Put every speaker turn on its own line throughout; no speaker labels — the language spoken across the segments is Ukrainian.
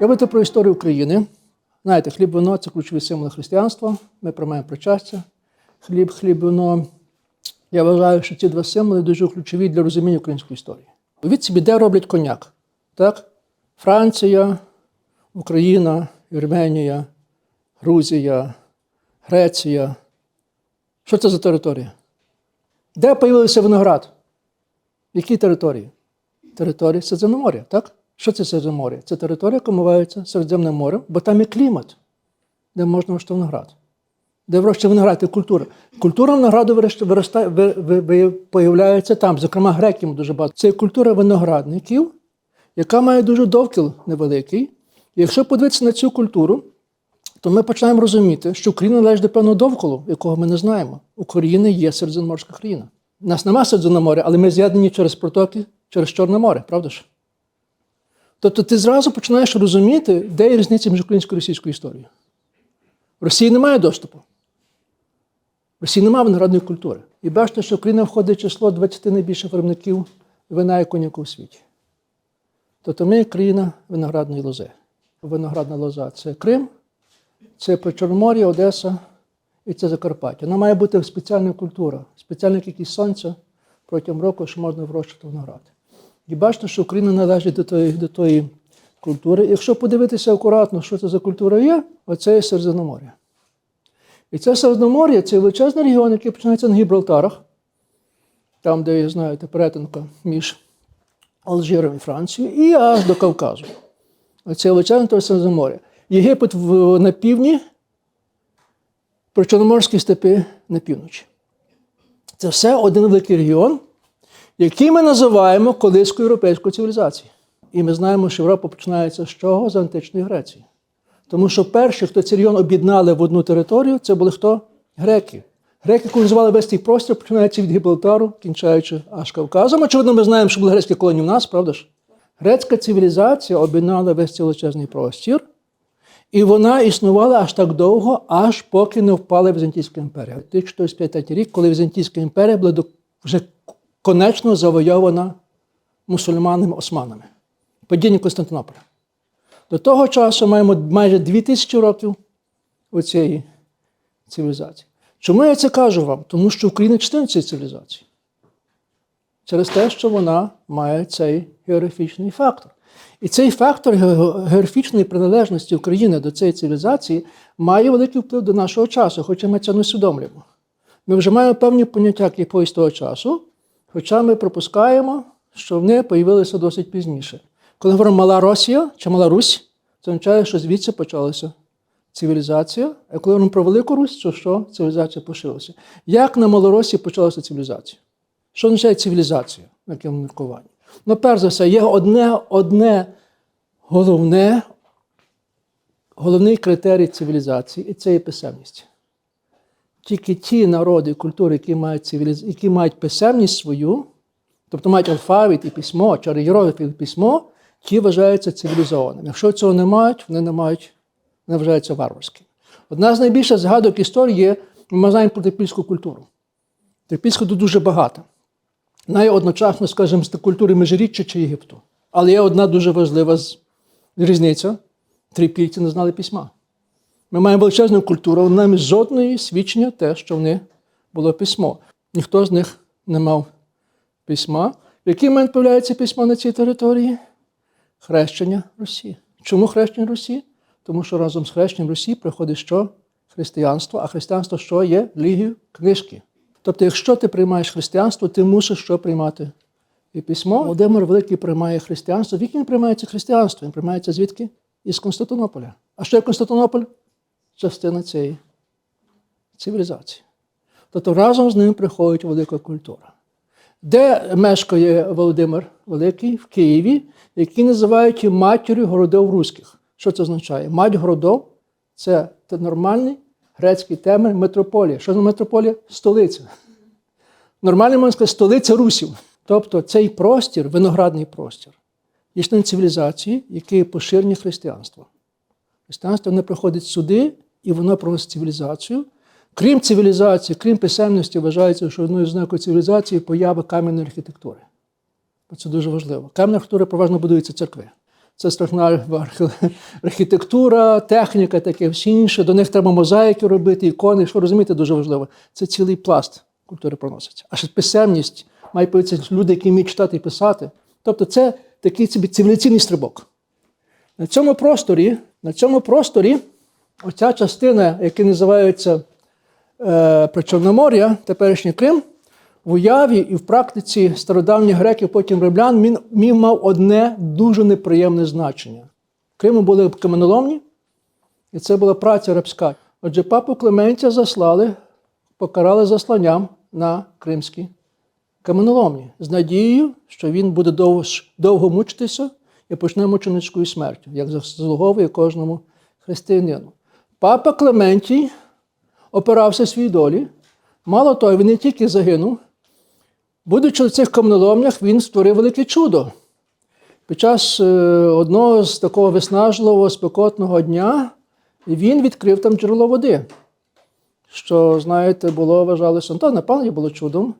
Я буду про історію України. Знаєте, хліб вино це ключові символи християнства. Ми приймаємо причастя. Хліб, хліб, вино. Я вважаю, що ці два символи дуже ключові для розуміння української історії. Уявіть собі, де роблять коньяк. Так? Франція, Україна, Вірменія, Грузія, Греція. Що це за територія? Де появився виноград? В якій території? Території Середземномор'я, так? Що це Середземномор'я? Це територія, яка мивається Середземним морем, бо там є клімат, де можна вирощувати виноград. Де вирощує виноград, це культура. Культура винограду виростає, ви, появляється там. Зокрема, греків дуже багато. Це культура виноградників, яка має дуже довкіл невеликий. І якщо подивитися на цю культуру, то ми починаємо розуміти, що Україна належить до певного довколу, якого ми не знаємо. Україна є середземноморська країна. У нас нема Середземноморя, але ми з'єднані через протоки, через Чорне море, правда ж? Тобто ти зразу починаєш розуміти, де є різниця між українською і російською історією. В Росії немає доступу. В Росії немає виноградної культури. І бачите, що Україна входить в число 20 найбільших виробників вина і коньяку у світі. Тобто ми країна виноградної лози. Виноградна лоза це Крим, це Причорномор'я, Одеса і це Закарпаття. Вона має бути спеціальна культура, спеціальна кількість сонця протягом року, що можна вирощувати виноград. І бачите, що Україна належить до тої, до тої культури. Якщо подивитися акуратно, що це за культура є, оце є Середземномор'я. І це Середземномор'я це величезний регіон, який починається на Гібралтарах, там, де, знаєте, перетинка між Алжиром і Францією, і аж до Кавказу. Оце величезне Середземномор'я. Єгипет на півдні, Причорноморські степи на півночі. Це все один великий регіон, який ми називаємо колискою європейської цивілізації. І ми знаємо, що Європа починається з чого? З античної Греції. Тому що перші, хто цей регіон об'єднали в одну територію, це були хто? Греки. Греки колонізували весь цей простір, починаючи від Гібралтару, кінчаючи аж Кавказом. Очевидно, ми знаємо, що були грецькі колонії в нас, правда ж? Грецька цивілізація об'єднала весь цей величезний простір, і вона існувала аж так довго, аж поки не впала Візантійська імперія. 1453 рік, коли Візантійська імперія була вже конечно завойована мусульманами османами. Падіння Константинополя. До того часу маємо майже 2000 років у цієї цивілізації. Чому я це кажу вам? Тому що Україна частина цієї цивілізації. Через те, що вона має цей географічний фактор. І цей фактор географічної приналежності України до цієї цивілізації має великий вплив до нашого часу, хоча ми це не усвідомлюємо. Ми вже маємо певні поняття якогось того часу, хоча ми пропускаємо, що вони появилися досить пізніше. Коли говоримо мала Росія чи мала Русь, це означає, що звідси почалася цивілізація. А коли говоримо про Велику Русь, то що цивілізація поширилася. Як на Малоросії почалася цивілізація? Що означає цивілізація на міркуванні? Ну, перш за все, є одне, одне головне, головний критерій цивілізації, і це є писемність. Тільки ті народи культури, які мають, цивіліз... які мають писемність свою, тобто мають алфавіт і письмо, чи і письмо, ті вважаються цивілізованими. Якщо цього не мають, вони не мають, вони вважаються варварськими. Одна з найбільших згадок історії є, ми знаємо про трипільську культуру. Трипільська тут дуже багато. Вона є одночасно, скажімо, з культури Межиріччя чи Єгипту. Але є одна дуже важлива різниця. Трипільці не знали письма. Ми маємо величезну культуру, але нам жодної свідчення те, що в них було письмо. Ніхто з них не мав письма. В який момент появляється письмо на цій території? Хрещення Русі. Чому хрещення Русі? Тому що разом з хрещенням Русі приходить що? Християнство, а християнство що є? Лігію книжки. Тобто, якщо ти приймаєш християнство, ти мусиш що приймати? І письмо. Володимир Великий приймає християнство. Звідки він приймається християнство? Він приймається звідки? Із Константинополя. А що є Константинополь? Частина цієї цивілізації. Тобто разом з ним приходить велика культура. Де мешкає Володимир Великий? В Києві, який називають матір'ю городов руських. Що це означає? Мать городов це нормальний грецький термін метрополія. Що за метрополія? Столиця. Нормально можна сказати, столиця русів. Тобто цей простір, виноградний простір, є цивілізації, який є поширення християнства. Християнство не приходить сюди, і воно приносить цивілізацію. Крім цивілізації, крім писемності, вважається, що одною з знаків цивілізації поява кам'яної архітектури. Це дуже важливо. Кам'яна архітектура переважно будується церкви. Це страшна архітектура, техніка, таке всі інше. До них треба мозаїки робити, ікони. Що розумієте, дуже важливо. Це цілий пласт культури проноситься. А ще писемність має появитися люди, які вміють читати і писати. Тобто, це такий цивілізаційний стрибок. На цьому просторі, на цьому просторі, оця частина, яка називається е, Причорномор'я, теперішній Крим, в уяві і в практиці стародавніх греків, потім римлян, він, він мав одне дуже неприємне значення. Криму були каменоломні, і це була праця рабська. Отже, папу Клементія заслали, покарали засланням на кримські каменоломні з надією, що він буде довго, довго мучитися і почне мученицькою смертю, як заслуговує кожному християнину. Папа Клементій опирався свій долі. Мало того, він не тільки загинув, будучи в цих каменоломнях, він створив велике чудо. Під час е, одного з такого виснажливого, спекотного дня він відкрив там джерело води, що, знаєте, було вважалося, ну, то, напевно, було чудом,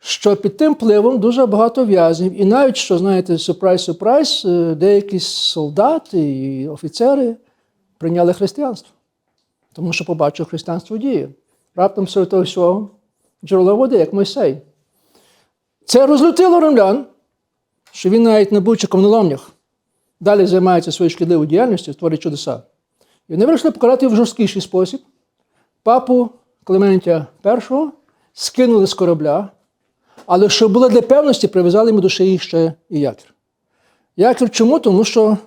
що під тим пливом дуже багато в'язнів. І навіть, що, знаєте, сюрприз, сюрприз, е, деякі солдати і офіцери прийняли християнство, тому що побачив християнство діє. Раптом серед того джерело води, як Мойсей. Це розлютило римлян, що він навіть не будучи в каменоломнях, далі займається своєю шкідливою діяльністю, створює чудеса. І вони вирішили покарати в жорсткіший спосіб. Папу Клементія І скинули з корабля, але щоб було для певності, прив'язали йому до шиї ще і якір. Якір чому? Тому що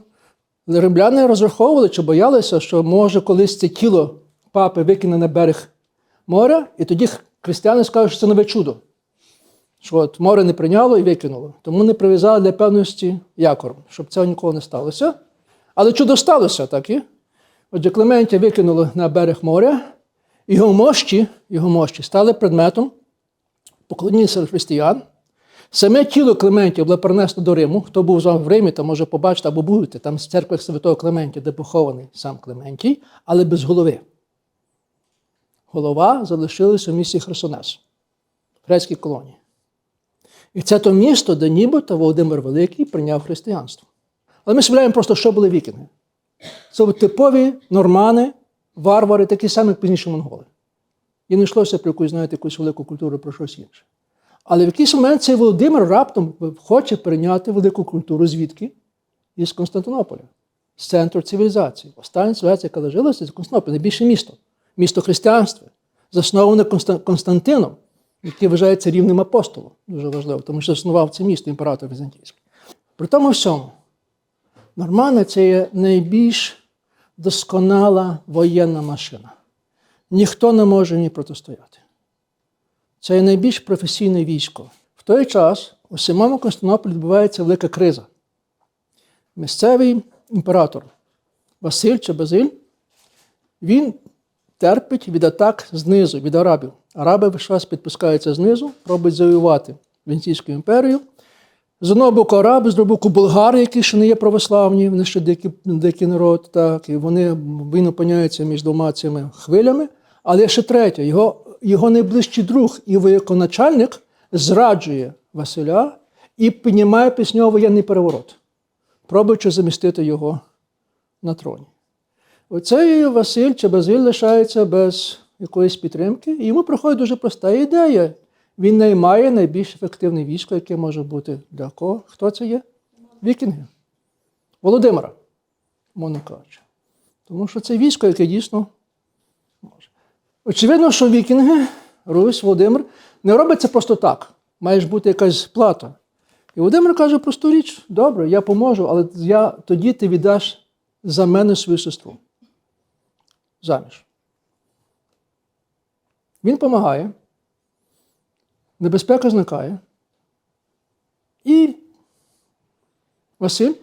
римляни розраховували чи боялися, що може колись це тіло папи викине на берег моря, і тоді християни скажуть, що це нове чудо. Що от море не прийняло і викинуло. Тому не прив'язали для певності якором, щоб цього ніколи не сталося. Але чудо сталося, так і? Отже, Клементія викинули на берег моря, його мощі, його мощі стали предметом поклоніння серед християн. Саме тіло Клементія було перенесено до Риму. Хто був з вами в Римі, то може побачити або будете. Там з церкви Святого Клементія, де похований сам Клементій, але без голови. Голова залишилася в місті Херсонес, в грецькій колонії. І це то місто, де нібито Володимир Великий прийняв християнство. Але ми собираємо просто, що були вікінги. Це типові нормани, варвари, такі самі, як пізніше монголи. І не йшлося про якусь, знаєте, якусь велику культуру, про щось інше. Але в якийсь момент цей Володимир раптом хоче прийняти велику культуру звідки? Із Константинополя, з центру цивілізації. Остання цивілізація, яка лишилася, це Константинополь, найбільше місто, місто християнства, засноване Константином, який вважається рівним апостолом. Дуже важливо, тому що заснував це місто імператор Візантійський. При тому всьому, нормани це є найбільш досконала воєнна машина. Ніхто не може їй протистояти. Це є найбільш професійне військо. В той час у самому Константинополі відбувається велика криза. Місцевий імператор Василь чи Базиль, він терпить від атак знизу, від арабів. Араби весь час підпускаються знизу, пробують завоювати Візантійську імперію. З одного боку араби, з другого боку болгари, які ще не є православні, вони ще дикий, дикий народ, так, і вони він опиняється між двома цими хвилями. Але ще третє, його, його найближчий друг і воєконачальник зраджує Василя і піднімає після нього воєнний переворот, пробуючи замістити його на троні. Оцей Василь чи Базиль лишається без якоїсь підтримки, і йому приходить дуже проста ідея. Він наймає найбільш ефективне військо, яке може бути для кого? Хто це є? Вікінги. Володимира, мовно кажучи. Тому що це військо, яке дійсно. Очевидно, що вікінги, Русь, Володимир, не робить це просто так. Має ж бути якась плата. І Володимир каже просту річ: добре, я поможу, але я, тоді ти віддаш за мене свою сестру. Заміж. Він допомагає, небезпека зникає. І Василь,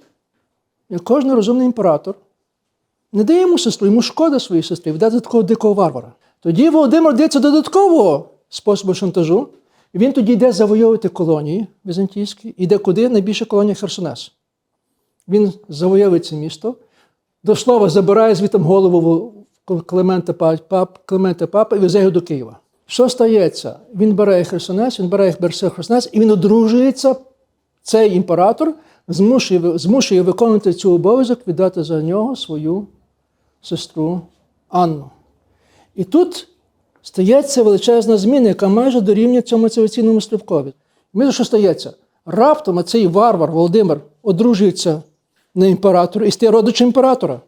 як кожен розумний імператор, не дає йому сестру, йому шкода своїй сестрі, віддати такого дикого варвара. Тоді Володимир дається додаткового способу шантажу, і він тоді йде завойовувати колонії візантійські, йде куди? Найбільша колонія Херсонес. Він завойовує це місто, до слова, забирає звітом голову Климента Папа, Климента Папа і везе його до Києва. Що стається? Він бере Херсонес, він бере Херсонес, і він одружується, цей імператор, змушує, змушує виконувати цю обов'язок віддати за нього свою сестру Анну. І тут стається величезна зміна, яка майже дорівнює цьому цивілізаційному стрибкові. Ми що стається? Раптом цей варвар Володимир одружується на імператора і стає родичем імператора.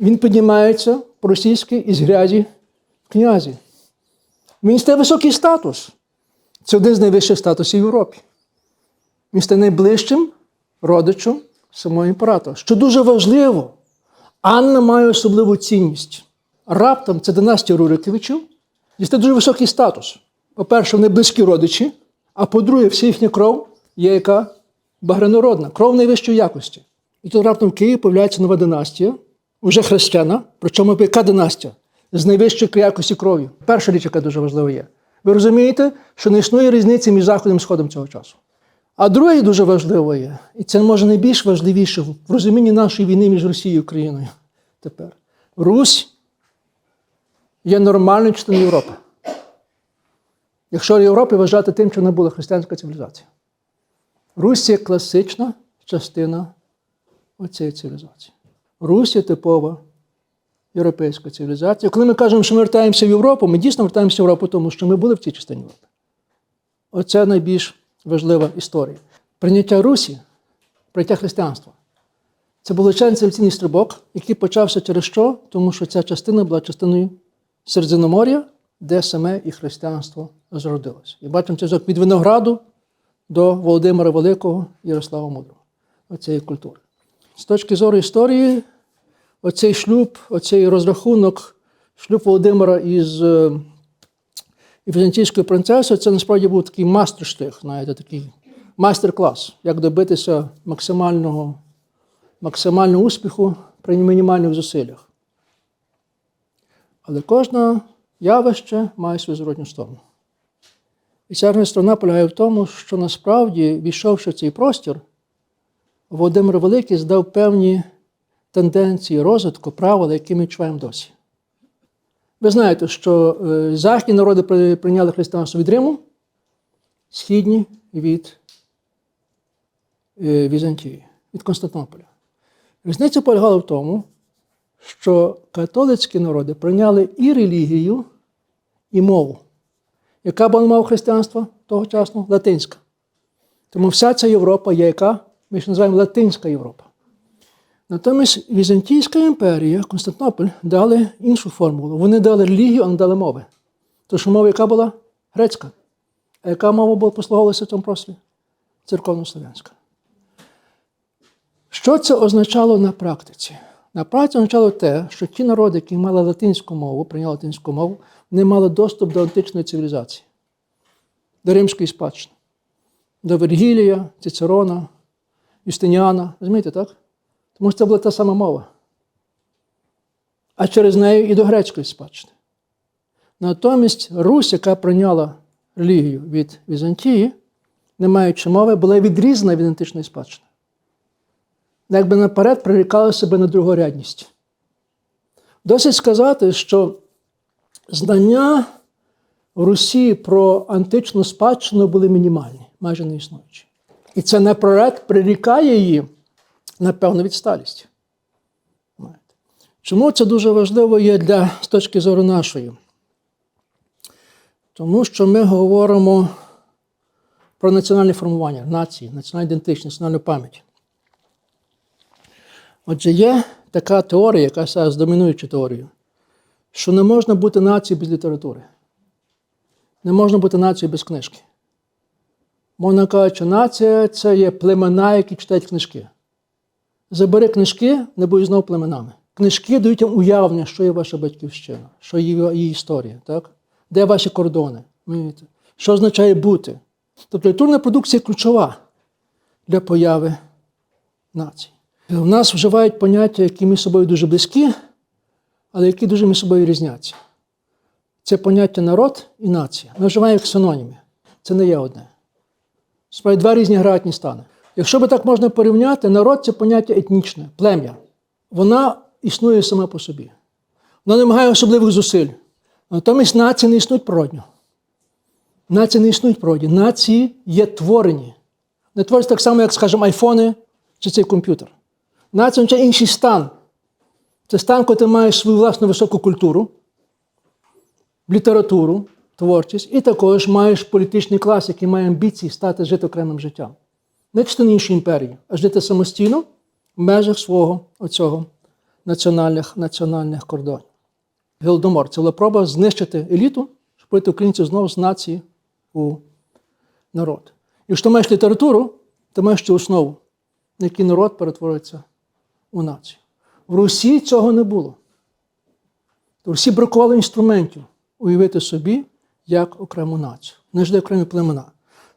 Він піднімається по-російськи із грязі в князі. Він стає високий статус. Це один з найвищих статусів в Європі. Він стає найближчим родичем самого імператора. Що дуже важливо, Анна має особливу цінність. Раптом це династія Руриківичів, і це дуже високий статус. По-перше, вони близькі родичі, а по-друге, вся їхня кров є яка багрянородна, кров найвищої якості. І тут раптом в Києві появляється нова династія, вже християна, причому яка династія? З найвищої якості крові. Перша річ, яка дуже важлива є. Ви розумієте, що не існує різниці між Заходом і Сходом цього часу. А друге дуже важливо є, і це може найбільш важливіше в розумінні нашої війни між Росією і Україною тепер. Русь є нормальною частиною Європи. Якщо Європи вважати тим, що вона була християнська цивілізація. Русь є класична частина оцієї цивілізації. Русь є типова європейська цивілізація. Коли ми кажемо, що ми вертаємося в Європу, ми дійсно вертаємося в Європу, тому що ми були в цій частині Європи. Оце найбільш важлива історія. Прийняття Русі, прийняття християнства. Це величезний цивілізаційний стрибок, який почався через що? Тому що ця частина була частиною Середземномор'я, де саме і християнство зародилося. І бачимо зв'язок від Винограду до Володимира Великого Ярослава Мудрого, оцієї культури. З точки зору історії, оцей шлюб, оцей розрахунок, шлюб Володимира із е, візантійською принцесою, це насправді був такий мастерштих, знаєте, такий майстер-клас, як добитися максимального, максимального успіху при мінімальних зусиллях. Але кожне явище має свою зворотню сторону. І ця сторона полягає в тому, що насправді, війшовши в цей простір, Володимир Великий здав певні тенденції розвитку правила, які ми відчуваємо досі. Ви знаєте, що е, західні народи прийняли християнство від Риму, східні від е, Візантії, від Константинополя. Різниця полягала в тому, що католицькі народи прийняли і релігію, і мову. Яка була мова християнства тогочасно? Латинська. Тому вся ця Європа є яка? Ми ще називаємо Латинська Європа. Натомість Візантійська імперія, Константинополь дали іншу формулу. Вони дали релігію, а не дали мови. Що мова яка була? Грецька. А яка мова була послуговувалася в цьому просторі? Церковно-слов'янська. Що це означало на практиці? На практиці означало те, що ті народи, які мали латинську мову, прийняли латинську мову, не мали доступ до античної цивілізації, до римської спадщини, до Вергілія, Цицерона, Юстиніана. Розумієте, так? Тому що це була та сама мова. А через неї і до грецької спадщини. Натомість Русь, яка прийняла релігію від Візантії, не маючи мови, була відрізана від античної спадщини. Якби наперед прирікали себе на другорядність. Досить сказати, що знання в Русі про античну спадщину були мінімальні, майже не існуючі. І це наперед прирікає її на певну відсталість. Чому це дуже важливо є для з точки зору нашої? Тому що ми говоримо про національне формування нації, національну ідентичність, національну пам'ять. Отже, є така теорія, яка зараз домінуюча теорією, що не можна бути нацією без літератури. Не можна бути нацією без книжки. Мовно кажучи, нація це є племена, які читають книжки. Забери книжки, не будуть знову племенами. Книжки дають вам уявлення, що є ваша батьківщина, що є її історія, так? де ваші кордони, що означає бути. Тобто літературна продукція ключова для появи нації. У нас вживають поняття, які між собою дуже близькі, але які дуже між собою різняться. Це поняття народ і нація. Ми вживаємо їх синонімі. Це не є одне. Справді два різні грають стани. Якщо би так можна порівняти, народ це поняття етнічне, плем'я. Вона існує сама по собі. Вона не вимагає особливих зусиль. Натомість нації не існують природньо. Нації не існують природні. Нації є творені. Не твориться так само, як, скажімо, айфони чи цей комп'ютер. Нація означає інший стан. Це стан, коли ти маєш свою власну високу культуру, літературу, творчість, і також маєш політичний клас, який має амбіції стати жити окремим життям. Не частина іншої імперії, а жити самостійно в межах свого оцього національних, національних кордонів. Голодомор це була проба знищити еліту, щоб пройти українців знову з нації у народ. Якщо ти маєш літературу, ти маєш цю основу, на якій народ перетворюється у націю. В Русі цього не було. В Русі бракувало інструментів уявити собі як окрему націю, не жди окремі племена.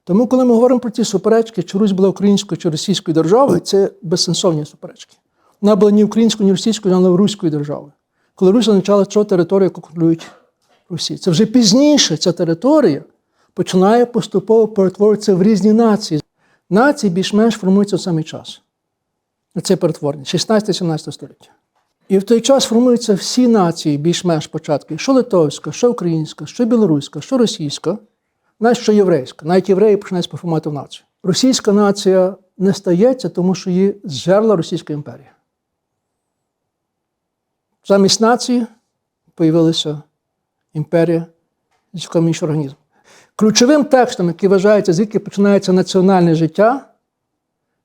Тому, коли ми говоримо про ці суперечки, чи Русь була українською чи російською державою, це безсенсовні суперечки. Вона була ні українською, ні російською, була руською державою. Коли Русь означала, що територію, яку контролюють Русі. Це вже пізніше ця територія починає поступово перетворюватися в різні нації. Нації більш-менш формуються в самий час. Це перетворення 16-17 століття. І в той час формуються всі нації більш-менш початки, що литовська, що українська, що білоруська, що російська, навіть що єврейська. Навіть євреї починають сформувати в націю. Російська нація не стається, тому що її зжерла Російська імперія. Замість нації появилася імперія, інший організм. Ключовим текстом, який вважається, звідки починається національне життя,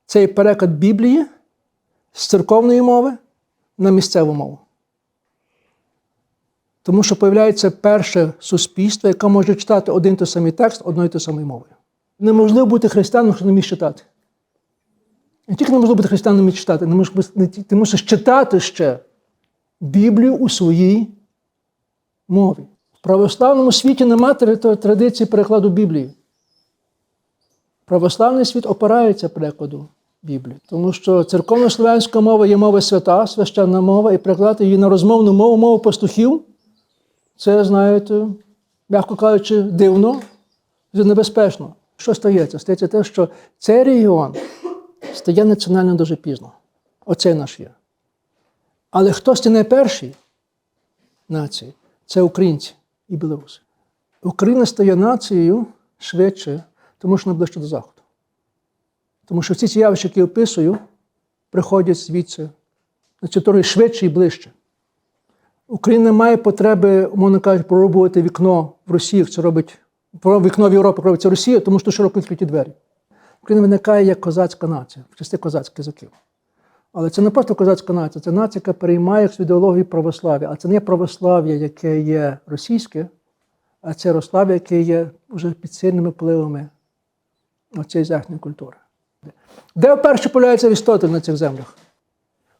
це переклад Біблії з церковної мови на місцеву мову. Тому що появляється перше суспільство, яке може читати один той самий текст одною той самою мовою. Неможливо бути християном, якщо не вмієш читати. Не тільки неможливо бути християном вміти читати, не можеш, не ти мусиш читати ще Біблію у своїй мові. В православному світі немає традиції перекладу Біблії. Православний світ опирається перекладу Біблії, тому що церковно-слов'янська мова є мова свята, священна мова, і перекладати її на розмовну мову, мову пастухів, це, знаєте, м'яко кажучи, дивно, це небезпечно. Що стається? Стається те, що цей регіон стає національно дуже пізно. Оцей наш є. Але хто стане перший нації? Це українці і білоруси. Україна стає нацією швидше, тому що вона ближче до Заходу. Тому що всі ці явища, які я описую, приходять звідси на цю швидше і ближче. Україна не має потреби, умовно кажучи, пробувати вікно в Росії, як це робить вікно в Європу робиться Росія, тому що широко відкриті двері. Україна виникає як козацька нація, в части козацьких язиків. Але це не просто козацька нація, це нація, яка переймає ідеологію православ'я. А це не православ'я, яке є російське, а це православ'я, яке є вже під сильними впливами оцієї західної культури. Де вперше появляється Арістотель на цих землях?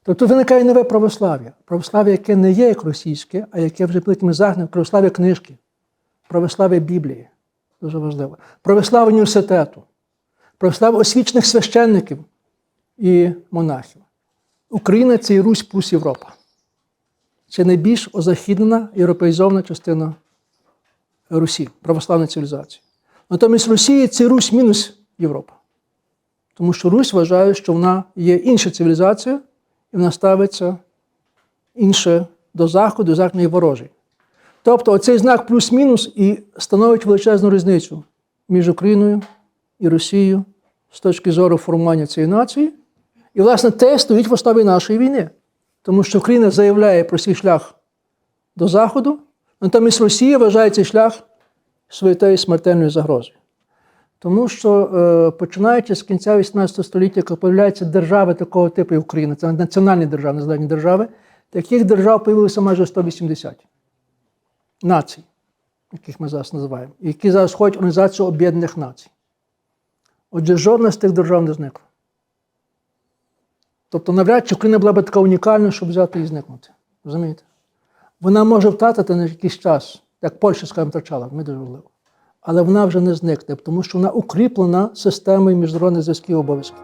Тобто виникає нове православ'я. Православ'я, яке не є як російське, а яке вже великими західними, православ'я книжки, православ'я Біблії. Дуже важливо. Православ'я університету, православ'я освічених священників і монахів. Україна це і Русь плюс Європа. Це найбільш озахіднена європеїзована частина Русі, православної цивілізації. Натомість Росія це Русь мінус Європа. Тому що Русь вважає, що вона є інша цивілізація, і вона ставиться інше до Заходу, західної ворожий. Тобто оцей знак плюс-мінус і становить величезну різницю між Україною і Росією з точки зору формування цієї нації. І, власне, те стоїть в основі нашої війни. Тому що Україна заявляє про свій шлях до Заходу, натомість Росія вважає цей шлях своєю смертельною загрозою. Тому що е, починаючи з кінця 18 століття, коли появляються держави такого типу, як Україна, це національні держави, незалежні держави, таких держав появилося майже 180 націй, яких ми зараз називаємо, які зараз входять в Організацію Об'єднаних Націй. Отже, жодна з тих держав не зникла. Тобто, навряд чи Україна була б така унікальна, щоб взяти і зникнути. Розумієте? Вона може втратити на якийсь час, як Польща, скажімо, втрачала, ми дуже важливо. Але вона вже не зникне, тому що вона укріплена системою міжнародних зв'язків обов'язків.